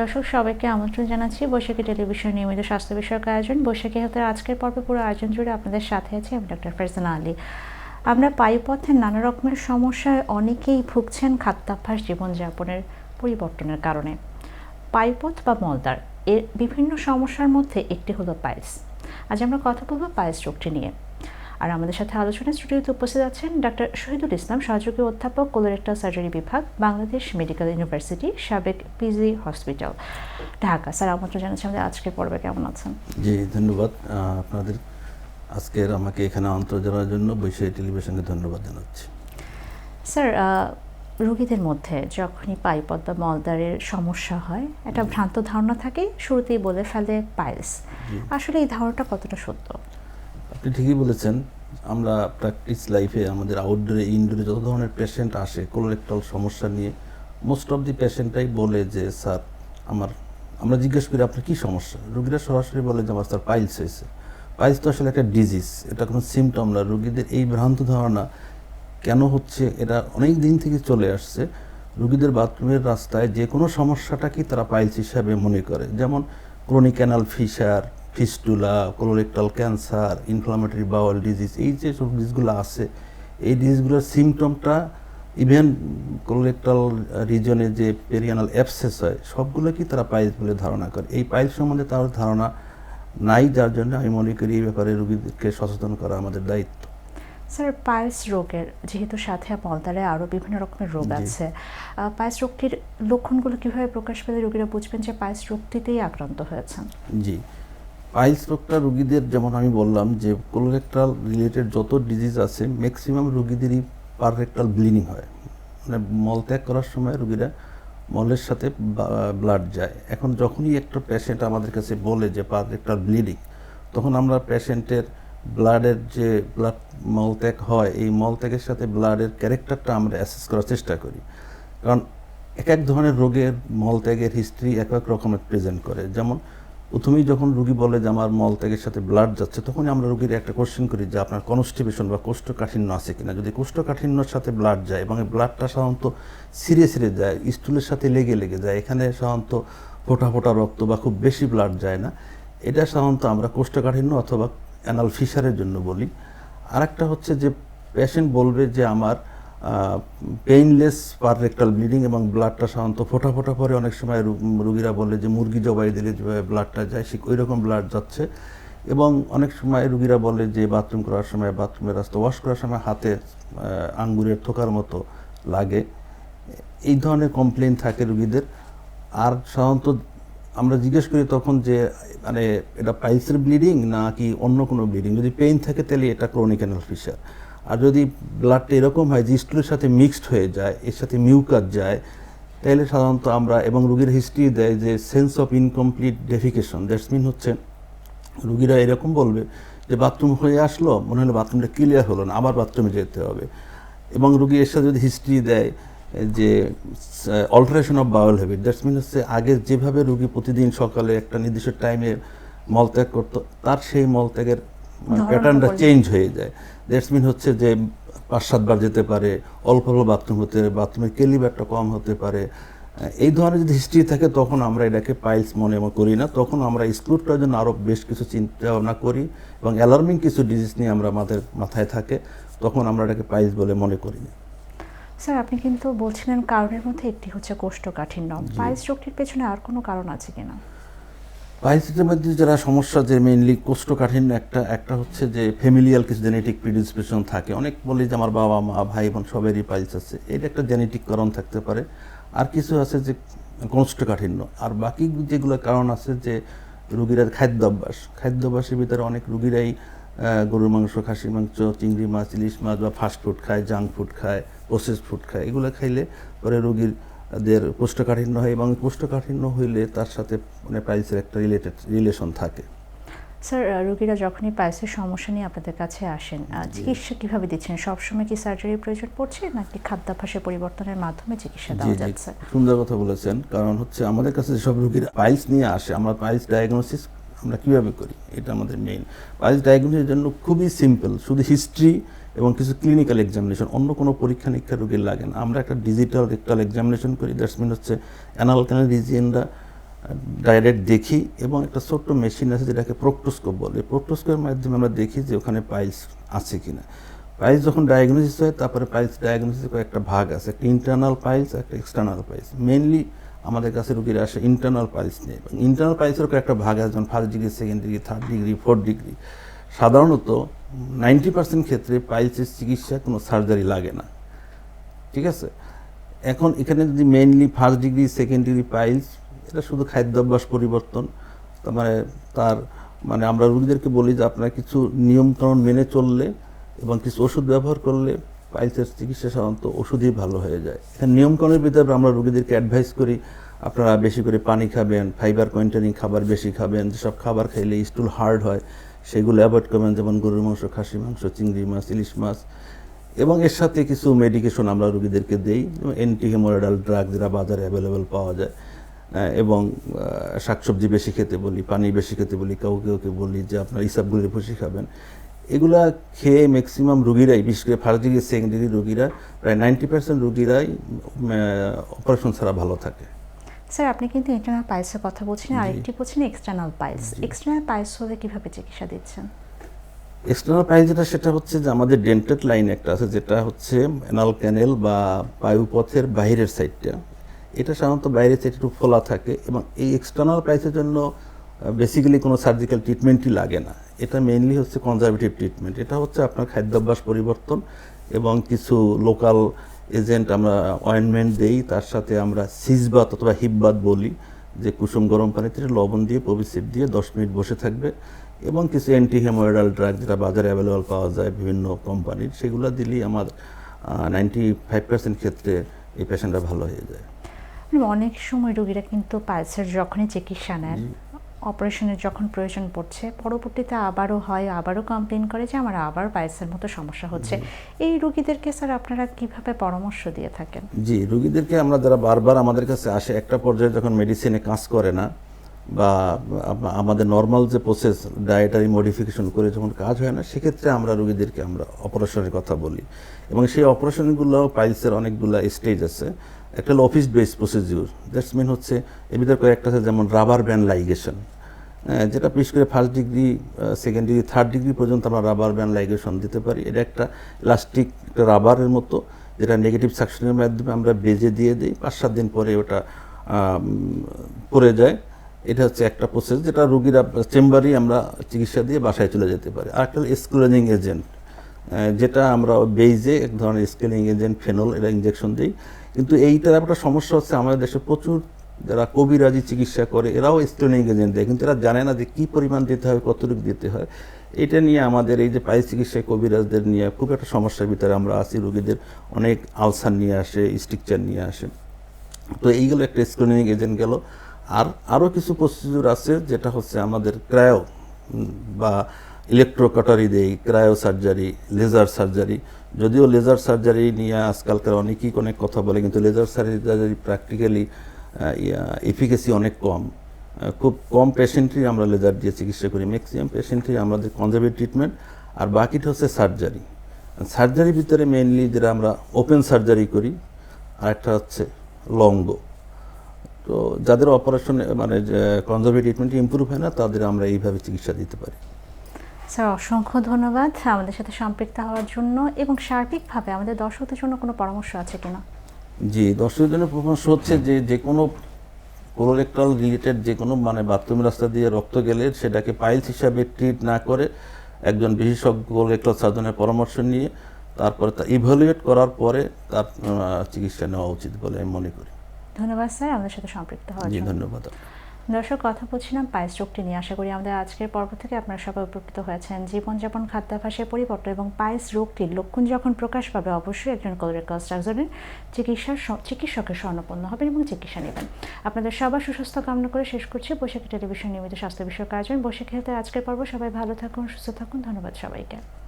দর্শক, সবাইকে আমন্ত্রণ জানাচ্ছি বৈশাখী টেলিভিশন নিয়মিত স্বাস্থ্য বিষয়ক আয়োজন। বৈশাখী হেলথের আজকের পর্বে পুরো আয়োজন জুড়ে আপনাদের সাথে আছি আমি ডক্টর ফারজানা আলী। আমরা পায়ুপথের নানা রকমের সমস্যায় অনেকেই ভুগছেন খাদ্যাভ্যাস, জীবনযাপনের পরিবর্তনের কারণে। পায়ুপথ বা মলদার এর বিভিন্ন সমস্যার মধ্যে একটি হলো পাইলস। আজ আমরা কথা বলব পাইলস রোগটি নিয়ে। আর আমাদের সাথে আলোচনায় স্টুডিওতে উপস্থিত আছেন ডাক্তার শহীদুল ইসলাম সহযোগী অধ্যাপক কোলোরেক্টাল সার্জারি বিভাগ বাংলাদেশ মেডিকেল ইউনিভার্সিটি সাবেক পিজি হসপিটাল ঢাকা। স্যার আমন্ত্রণ জানাচ্ছি আমাদের আজকের পর্বে। কেমন আছেন? জি ধন্যবাদ। আপনাদের আজকের আমাকে এখানে আমন্ত্রণ জানার জন্য বৈশাখী টেলিভিশনকে ধন্যবাদ জানাচ্ছি। স্যার রোগীদের মধ্যে যখনই পাইপদ বা মলদারের সমস্যা হয় একটা ভ্রান্ত ধারণা থাকে শুরুতেই বলে ফেলে পাইলস। আসলে এই ধারণাটা কতটা সত্য? আপনি ঠিকই বলেছেন আমরা প্র্যাকটিস লাইফে আমাদের আউটডোরে ইনডোরে যত ধরনের পেশেন্ট আসে কোলোরেক্টাল সমস্যা নিয়ে মোস্ট অফ দি পেশেন্টটাই বলে যে, স্যার, আমার, আমরা জিজ্ঞেস করি, আপনার কী সমস্যা? রুগীরা সরাসরি বলে যে, আমার স্যার পাইলস হয়েছে। পাইলস তো আসলে একটা ডিজিজ এটা কোনো সিমটম না। রুগীদের এই ভ্রান্ত ধারণা কেন হচ্ছে, এটা অনেক দিন থেকে চলে আসছে। রুগীদের বাথরুমের রাস্তায় যে কোনো সমস্যাটাকে তারা পাইলস হিসাবে মনে করে। যেমন chronic anal fissure fistula colorectal cancer inflammatory bowel disease এই যে সব ডিজিজগুলো আছে এই ডিজিজগুলোর সিমটমটা ইভেন কোলোরেক্টাল রিজনে যে পেরিয়ানাল অ্যাপসেস হয় সবগুলোকেই তারা পাইলস বলে ধারণা করে। এই পাইলস সম্বন্ধে তার ধারণা নাই যার জন্য আমি মনে করি এই ব্যাপারে রুগীদেরকে সচেতন করা আমাদের দায়িত্ব। স্যার পায়েস রোগের যেহেতু সাথে মলদারে আরও বিভিন্ন রকমের রোগ আছে পায়েস রোগটির লক্ষণগুলো কীভাবে প্রকাশ পেলে রোগীরা বুঝবেন যে পায়েস রোগটিতেই আক্রান্ত হয়েছেন? জি। পাইলস রোগটা রুগীদের, যেমন আমি বললাম যে কোলোরেক্টাল রিলেটেড যত ডিজিজ আছে ম্যাক্সিমাম রুগীদেরই পাররেক্টাল ব্লিডিং হয়। মানে মল ত্যাগ করার সময় রুগীরা মলের সাথে ব্লাড যায়। এখন যখনই একটা পেশেন্ট আমাদের কাছে বলে যে পাররেক্টাল ব্লিডিং তখন আমরা পেশেন্টের ব্লাডের যে ব্লাড মলত্যাগ হয়, এই মলত্যাগের সাথে ব্লাডের ক্যারেক্টারটা আমরা অ্যাসেস করার চেষ্টা করি। কারণ এক এক ধরনের রোগের মলত্যাগের হিস্ট্রি এক এক রকমের প্রেজেন্ট করে। যেমন প্রথমেই যখন রুগী বলে যে আমার মলত্যাগের সাথে ব্লাড যাচ্ছে, তখনই আমরা রুগীর একটা কোশ্চেন করি যে আপনার কনস্টিপেশন বা কোষ্ঠকাঠিন্য আছে কিনা। যদি কোষ্ঠকাঠিন্যর সাথে ব্লাড যায় এবং ব্লাডটা সাধারণত সিরে সিরে যায় স্টুলের সাথে লেগে লেগে যায়, এখানে সাধারণত ফোটা ফোটা রক্ত বা খুব বেশি ব্লাড যায় না, এটা সাধারণত আমরা কোষ্ঠকাঠিন্য অথবা অ্যানাল ফিশারের জন্য বলি। আরেকটা হচ্ছে যে পেশেন্ট বলবে যে আমার পেইনলেস পার রেক্টাল ব্লিডিং এবং ব্লাডটা সাধারণত ফোটা ফোটা পরে অনেক সময় রুগীরা বলে যে মুরগি জবাই দিলে যেভাবে ব্লাডটা যায় সে ওই রকম ব্লাড যাচ্ছে। এবং অনেক সময় রুগীরা বলে যে বাথরুম করার সময় বাথরুমের রাস্তা ওয়াশ করার সময় হাতে আঙ্গুরের থোকার মতো লাগে। এই ধরনের কমপ্লেন থাকে রুগীদের। আর সাধারণত আমরা জিজ্ঞেস করি তখন যে মানে এটা পাইলসের ব্লিডিং না কি অন্য কোনো ব্লিডিং যদি পেইন থাকে তাহলে এটা ক্রনিক অ্যানাল ফিশার আর যদি ব্লাডটা এরকম হয় যে স্টুলের সাথে মিক্সড হয়ে যায়, এর সাথে মিউকাস যায় তাহলে সাধারণত আমরা এবং রুগীর হিস্ট্রি দেয় যে sense of incomplete defecation that's mean হচ্ছে রুগীরা এরকম বলবে যে বাথরুম হয়ে আসলো, মনে হলো বাথরুমটা ক্লিয়ার হলো না, আবার বাথরুমে যেতে হবে। এবং রুগী এর সাথে যদি হিস্ট্রি দেয় যে alteration of bowel habit that's mean হচ্ছে আগে যেভাবে রুগী প্রতিদিন সকালে একটা নির্দিষ্ট টাইমে মলত্যাগ করতো, তার সেই মলত্যাগের প্যাটার্নটা চেঞ্জ হয়ে যায়। দ্যাটস মিন হচ্ছে যে পাঁচ সাতবার যেতে পারে অল্প অল্প বাথরুম হতে পারে বাথরুমের কেলিবারটা কম হতে পারে। এই ধরনের যদি হিস্ট্রি থাকে তখন আমরা এটাকে পাইলস মনে করি না। তখন আমরা এক্সক্লুড করার জন্য আরও বেশ কিছু চিন্তা ভাবনা করি এবং অ্যালার্মিং কিছু ডিজিজ নিয়ে আমরা আমাদের মাথায় থাকে। তখন আমরা এটাকে পাইলস বলে মনে করি। না স্যার আপনি কিন্তু বলছিলেন কারণের মধ্যে একটি হচ্ছে কোষ্ঠকাঠিন্য। পাইলস রোগটির পেছনে আর কোনো কারণ আছে কিনা? পাইলসের মধ্যে যারা সমস্যা, যে মেইনলি কোষ্ঠকাঠিন্য একটা একটা হচ্ছে যে ফ্যামিলিয়াল কিছু জেনেটিক প্রিডিসপেশন থাকে। অনেক বলে যে আমার বাবা, মা, ভাই, বোন সবেরই পাইলস আছে। এটা একটা জেনেটিক কারণ থাকতে পারে। আর কিছু আছে যে কোষ্ঠকাঠিন্য। আর বাকি যেগুলো কারণ আছে যে রুগীরা খাদ্যাভ্যাস। খাদ্যাভ্যাসের ভিতরে অনেক রুগীরাই গরুর মাংস, খাসির মাংস, চিংড়ি মাছ, ইলিশ মাছ বা ফাস্ট ফুড খায় জাঙ্ক ফুড খায় প্রসেস ফুড খায়। এগুলো খাইলে পরে রুগীর দের কোষ্ঠকাঠিন্য হয় এবং কোষ্ঠকাঠিন্য হইলে তার সাথে মানে পাইলসের একটা রিলেটেড রিলেশন থাকে। স্যার রোগীরা যখনই পাইলসের সমস্যা নিয়ে আপনাদের কাছে আসেন চিকিৎসা কীভাবে দিচ্ছেন? সবসময় কি সার্জারির প্রয়োজন পড়ছে নাকি খাদ্যাভ্যাসের পরিবর্তনের মাধ্যমে চিকিৎসা দেওয়া যাচ্ছে? সুন্দর কথা বলেছেন। কারণ হচ্ছে আমাদের কাছে যেসব রুগীরা পাইলস নিয়ে আসে আমরা পাইলস ডায়াগনোসিস আমরা কীভাবে করি? এটা আমাদের মেইন পাইলস ডায়াগনোসিসের জন্য খুবই সিম্পল শুধু হিস্ট্রি এবং কিছু ক্লিনিক্যাল এক্সামিনেশন অন্য কোনো পরীক্ষা নিরীক্ষা রোগীর লাগে না। আমরা একটা ডিজিটাল রেক্টাল এক্সামিনেশন করি দ্যাটস মিন হচ্ছে অ্যানাল রিজিয়নরা ডাইরেক্ট দেখি এবং একটা ছোট্ট মেশিন আছে যেটাকে প্রোক্টোস্কোপ বলে। প্রোক্টোস্কোপের মাধ্যমে আমরা দেখি যে ওখানে পাইলস আছে কি না পাইলস যখন ডায়াগনোসিস হয়, তারপরে পাইলস ডায়াগনোসিসের কয়েকটা ভাগ আছে। একটা ইন্টারনাল পাইলস একটা এক্সটার্নাল পাইলস মেনলি আমাদের কাছে রুগীরা আসে ইন্টারনাল পাইলস নিয়ে। ইন্টারনাল পাইলসের কয়েকটা ভাগ আছে, যেমন first degree second degree third degree fourth degree সাধারণত নাইনটি পার্সেন্ট ক্ষেত্রে পাইলসের চিকিৎসা কোনো সার্জারি লাগে না। ঠিক আছে? এখন এখানে যদি mainly first degree, second degree piles এটা শুধু খাদ্যাভ্যাস পরিবর্তন মানে তার মানে আমরা রুগীদেরকে বলি যে আপনারা কিছু নিয়মকানুন মেনে চললে এবং কিছু ওষুধ ব্যবহার করলে পাইলসের চিকিৎসা সাধারণত ওষুধই ভালো হয়ে যায়। এখানে নিয়মকানুনের ভিতরে আমরা রুগীদেরকে অ্যাডভাইস করি, আপনারা বেশি করে পানি খাবেন ফাইবার কন্টেনিং খাবার বেশি খাবেন, যেসব খাবার খাইলে স্টুল হার্ড হয় সেগুলো অ্যাভয়েড করবেন, যেমন গরুর মাংস খাসি মাংস, চিংড়ি মাছ, ইলিশ মাছ। এবং এর সাথে কিছু মেডিকেশন আমরা রোগীদেরকে দেই অ্যান্টি হেমোরাইডাল ড্রাগ যেটা বাজারে অ্যাভেলেবেল পাওয়া যায়। এবং শাকসবজি বেশি খেতে বলি, পানি বেশি খেতে বলি, কাউকে কাউকে বলি যে আপনার ইসাবগুলি বেশি খাবেন। এগুলা খেয়ে ম্যাক্সিমাম রুগীরাই, বিশেষ করে ফার্স্ট ডিগ্রি সেকেন্ড ডিগ্রি রুগীরা, প্রায় নাইনটি পার্সেন্ট রুগীরাই অপারেশন ছাড়া ভালো থাকে। স্যার আপনি কিন্তু ইন্টারনাল পাইলসের কথা বলছেন আরেকটি বলছেন এক্সটার্নাল পাইলস এক্সটার্নাল পাইলস হলে কীভাবে চিকিৎসা দিচ্ছেন? এক্সটার্নাল পাইল যেটা সেটা হচ্ছে যে আমাদের ডেন্টেড লাইন একটা আছে যেটা হচ্ছে অ্যানাল ক্যানেল বা বায়ুপথের বাইরের সাইডটা এটা সাধারণত বাইরের সাইড একটু ফোলা থাকে এবং এই এক্সটার্নাল পাইলসের জন্য বেসিক্যালি কোনো সার্জিক্যাল ট্রিটমেন্টই লাগে না। এটা মেইনলি হচ্ছে কনজারভেটিভ ট্রিটমেন্ট এটা হচ্ছে আপনার খাদ্যাভ্যাস পরিবর্তন এবং কিছু লোকাল এজেন্ট আমরা অয়েনমেন্ট দেই তার সাথে আমরা সিজবাত অথবা হিববাত বলি যে কুসুম গরম পানিতে লবণ দিয়ে পবিসিপ দিয়ে দশ মিনিট বসে থাকবে এবং কিছু অ্যান্টি হেমোরাইডাল ড্রাগ যেটা বাজারে অ্যাভেলেবল পাওয়া যায় বিভিন্ন কোম্পানির সেগুলো দিলেই আমার নাইনটি ফাইভ পার্সেন্ট ক্ষেত্রে এই পেশেন্টটা ভালো হয়ে যায়। অনেক সময় রোগীরা কিন্তু পাইলসের যখনই চিকিৎসা নেন অপারেশনের যখন প্রয়োজন পড়ছে পরবর্তীতে আবারও হয় আবারও কমপ্লেন করে যে আমার আবার পাইলসের মতো সমস্যা হচ্ছে। এই রোগীদেরকে স্যার আপনারা কীভাবে পরামর্শ দিয়ে থাকেন? জি রুগীদেরকে আমরা যারা বারবার আমাদের কাছে আসে একটা পর্যায়ে যখন মেডিসিনে কাজ করে না বা আমাদের নর্মাল যে প্রসেস ডায়েটারি মডিফিকেশন করে যখন কাজ হয় না সেক্ষেত্রে আমরা রুগীদেরকে আমরা অপারেশনের কথা বলি। এবং সেই অপারেশনগুলো পাইলসের অনেকগুলো স্টেজ আছে। একটা হলো office base procedure that's mean হচ্ছে এর ভিতরে কয়েকটা আছে যেমন রাবার ব্যান্ড লাইগেশন যেটা বিশেষ করে first degree second degree third degree পর্যন্ত আমরা রাবার ব্যান্ড লাইগেশন দিতে পারি। এটা একটা ইলাস্টিক একটা রাবারের মতো, যেটা নেগেটিভ সাকশনের মাধ্যমে আমরা বেজে দিয়ে দিই। পাঁচ, সাত দিন পরে ওটা পড়ে যায়। এটা হচ্ছে একটা প্রসেস যেটা রুগীরা চেম্বারেই আমরা চিকিৎসা দিয়ে বাসায় চলে যেতে পারি। আর একটা স্কুলেনিং এজেন্ট যেটা আমরা বেইজে এক ধরনের স্কেলিং এজেন্ট ফেনল এটা ইঞ্জেকশন দিই। কিন্তু এইটার একটা সমস্যা হচ্ছে, আমাদের দেশে প্রচুর যারা কবিরাজি চিকিৎসা করে, এরাও স্কেলিং এজেন্ট দেয়, কিন্তু এরা জানে না যে কী পরিমাণ দিতে হয়, কতটুকু দিতে হয়। এটা নিয়ে আমাদের এই যে পাই চিকিৎসায় কবিরাজদের নিয়ে খুব একটা সমস্যার ভিতরে আমরা আছি, রুগীদের অনেক আলসার নিয়ে আসে, স্ট্রিকচার নিয়ে আসে। তো এইগুলো একটা স্ক্রিনিং এজেন্ট গেল। আর আরও কিছু প্রসিডিউর আছে, যেটা হচ্ছে আমাদের ক্রায়ো বা ইলেকট্রোকাটারি দেই ক্রায়ো সার্জারি লেজার সার্জারি যদিও লেজার সার্জারি নিয়ে আজকালকার অনেকেই অনেক কথা বলে, কিন্তু লেজার সার্জারি প্র্যাকটিক্যালি এফিকেসি অনেক কম। খুব কম পেশেন্টই আমরা লেজার দিয়ে চিকিৎসা করি। ম্যাক্সিমাম পেশেন্টই আমাদের কনজারভেটিভ ট্রিটমেন্ট আর বাকিটা হচ্ছে সার্জারি সার্জারির ভিতরে মেইনলি যেটা আমরা ওপেন সার্জারি করি, আর একটা হচ্ছে লঙ্গ তো যাদের অপারেশন মানে কনজারভেটিভ ট্রিটমেন্ট ইম্প্রুভ হয় না, তাদের আমরা এইভাবে চিকিৎসা দিতে পারি। স্যার অসংখ্য ধন্যবাদ আমাদের সাথে সম্পৃক্ত হওয়ার জন্য এবং সার্বিকভাবে আমাদের দর্শকদের জন্য কোনো পরামর্শ আছে কিনা? জি দর্শকের জন্য পরামর্শ হচ্ছে যে যে কোনো কোলোরেক্টাল রিলেটেড যে কোনো মানে বাথরুম রাস্তা দিয়ে রক্ত গেলে সেটাকে পাইলস হিসাবে ট্রিট না করে একজন বিশেষজ্ঞ কোলোরেক্টাল সার্জনের পরামর্শ নিয়ে তারপরে তা ইভ্যালুয়েট করার পরে তার চিকিৎসা নেওয়া উচিত বলে আমি মনে করি। ধন্যবাদ স্যার আমাদের সাথে সম্পৃক্ত হওয়ার জি জন্য। ধন্যবাদ দর্শক, কথা বলছিলাম পায়েস রোগটি নিয়ে। আশা করি আমাদের আজকের পর্ব থেকে আপনারা সবাই উপকৃত হয়েছেন। জীবনযাপন খাদ্যাভ্যাসের পরিবর্তন এবং পায়েস রোগটির লক্ষণ যখন প্রকাশ পাবে, অবশ্যই একজন কোলোরেক্টাল সার্জনের চিকিৎসার চিকিৎসকের স্বর্ণপন্ন হবেন এবং চিকিৎসা নেবেন। আপনাদের সবার সুস্বাস্থ্য কামনা করে শেষ করছি। বৈশাখী টেলিভিশন নিয়মিত স্বাস্থ্য বিষয়ক আয়োজন। বৈশাখী হেলথের আজকের পর্ব। সবাই ভালো থাকুন, সুস্থ থাকুন। ধন্যবাদ সবাইকে।